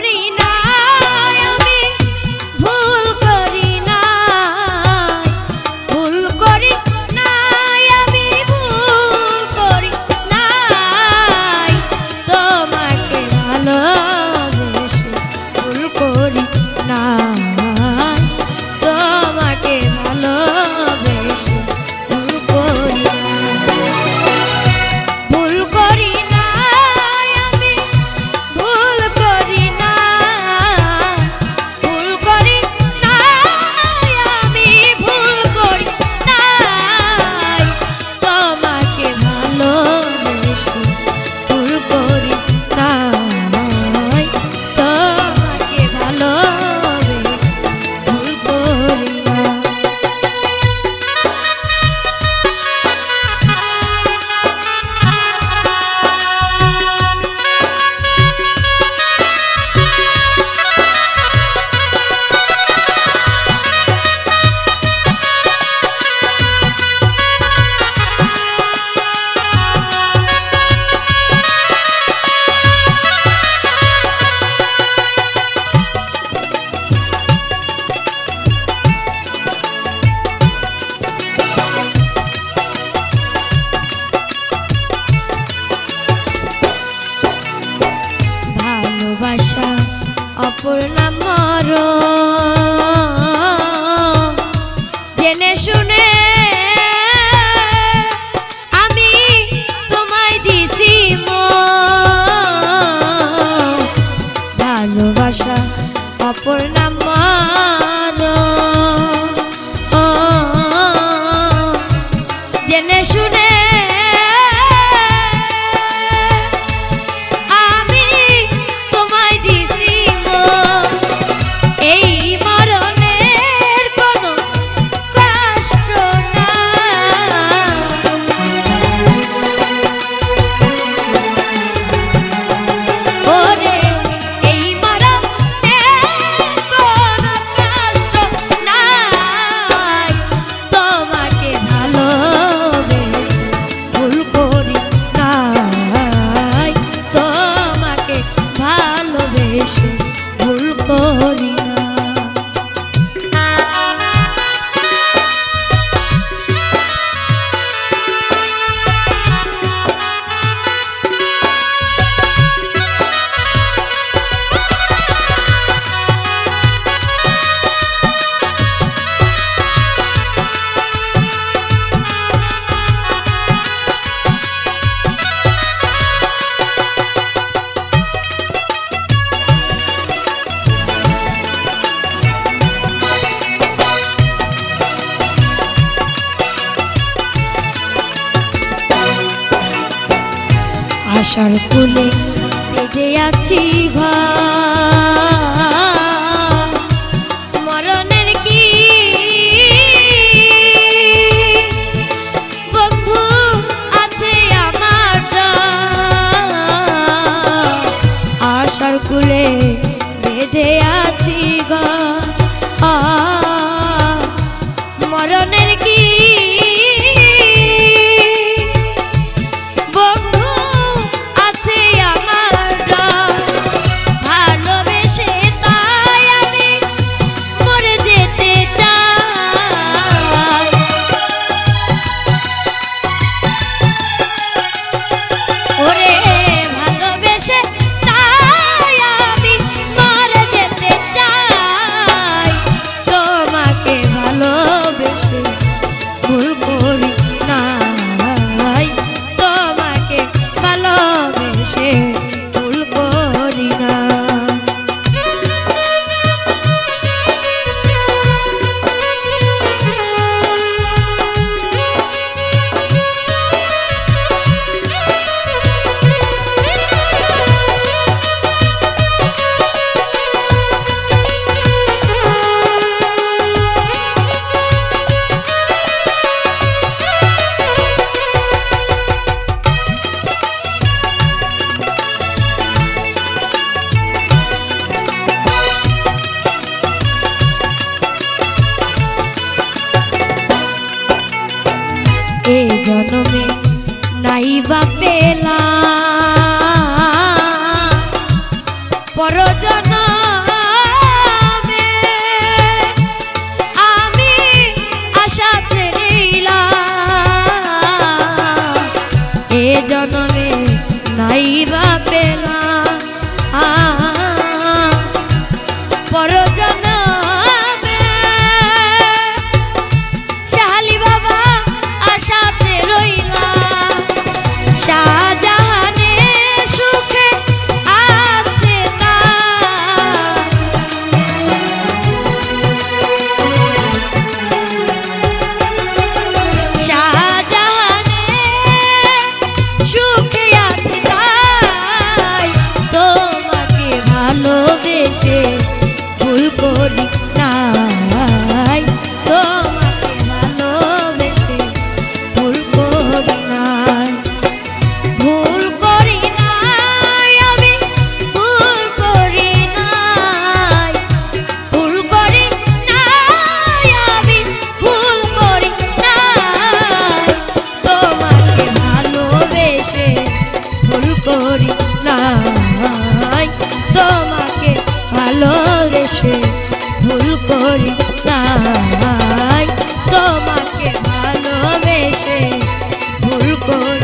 করি না অপর নাম আশার কোলে বেঁধে আছি মরণের কি? বন্ধু আছে আমার আশার কুলে বেঁধে আছি ঘর। ভালোবেসে জনমে নাইবা পেলা por